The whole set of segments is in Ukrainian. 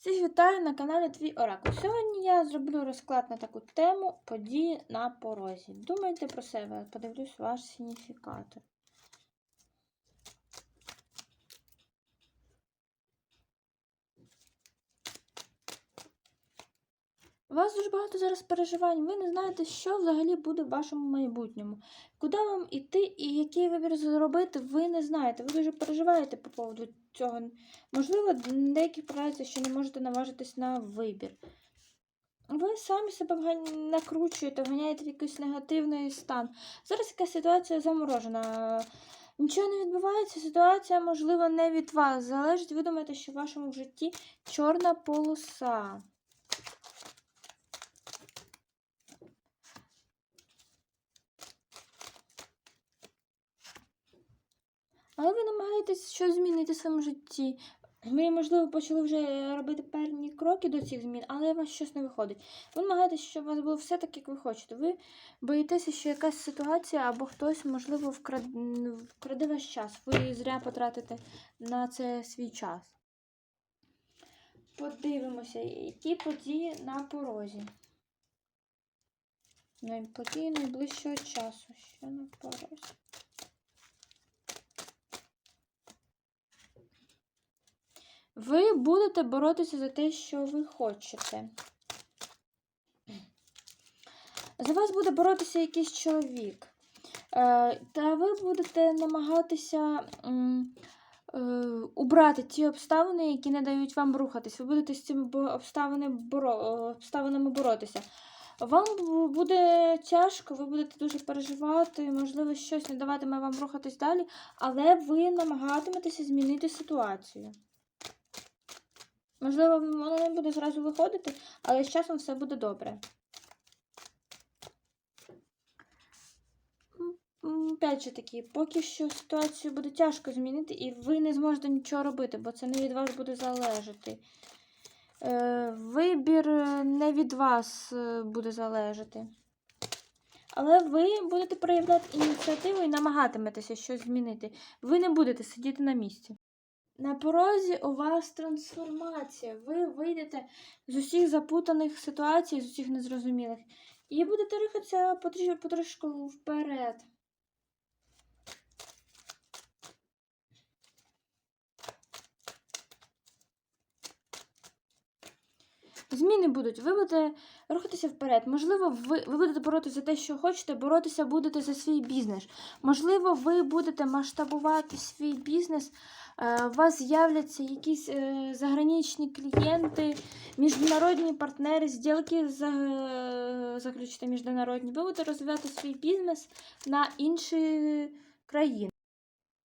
Всіх вітаю на каналі Твій Оракул. Сьогодні я зроблю розклад на таку тему події на порозі. Думайте про себе, подивлюсь ваш сигніфікатор. У вас дуже багато зараз переживань. Ви не знаєте, що взагалі буде в вашому майбутньому. Куди вам іти і який вибір зробити, ви не знаєте. Ви дуже переживаєте по поводу цього. Можливо, деякі вважаються, що не можете наважитись на вибір. Ви самі себе накручуєте, вганяєте в якийсь негативний стан. Зараз якась ситуація заморожена. Нічого не відбувається, ситуація, можливо, не від вас. Залежить, ви думаєте, що в вашому житті чорна полоса. Але ви намагаєтесь щось змінити в своєму житті. Ви, можливо, почали вже робити певні кроки до цих змін, але у вас щось не виходить. Ви намагаєтесь, щоб у вас було все так, як ви хочете. Ви боїтеся, що якась ситуація або хтось, можливо, вкрад... вкраде ваш час. Ви зря потратите на це свій час. Подивимося, які події на порозі. Події найближчого часу. Що на порозі? Ви будете боротися за те, що ви хочете. За вас буде боротися якийсь чоловік. Е, Та ви будете намагатися е, убрати ті обставини, які не дають вам рухатись. Ви будете з цими е, обставинами боротися. Вам буде тяжко, ви будете дуже переживати, можливо, щось не даватиме вам рухатись далі, але ви намагатиметеся змінити ситуацію. Можливо, воно не буде зразу виходити, але з часом все буде добре. М, м, Опять же таки, поки що ситуацію буде тяжко змінити, і ви не зможете нічого робити, бо це не від вас буде залежати. Е, Вибір е, не від вас е, буде залежати. Але ви будете проявляти ініціативу і намагатиметеся щось змінити. Ви не будете сидіти на місці. На порозі у вас трансформація. Ви вийдете з усіх запутаних ситуацій, з усіх незрозумілих, і будете рухатися потрошку вперед. Зміни будуть, ви будете рухатися вперед. Можливо, ви, ви будете боротися за те, що хочете, боротися будете за свій бізнес. Можливо, ви будете масштабувати свій бізнес, е, у вас з'являться якісь е, заграничні клієнти, міжнародні партнери, зділки за- заключите міжнародні. Ви будете розвивати свій бізнес на інші країни.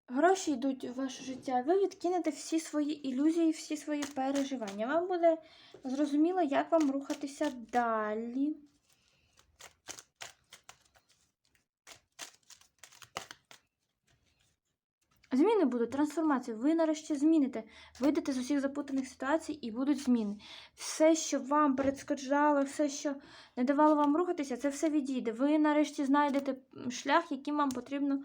Гроші йдуть у ваше життя, ви відкинете всі свої ілюзії, всі свої переживання. Вам буде зрозуміло, як вам рухатися далі. Зміни будуть, трансформації. Ви нарешті зміните. Вийдете з усіх запутаних ситуацій і будуть зміни. Все, що вам перешкоджало, все, що не давало вам рухатися, це все відійде. Ви нарешті знайдете шлях, яким вам потрібно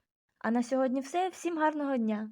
А на сьогодні все. Всім гарного дня!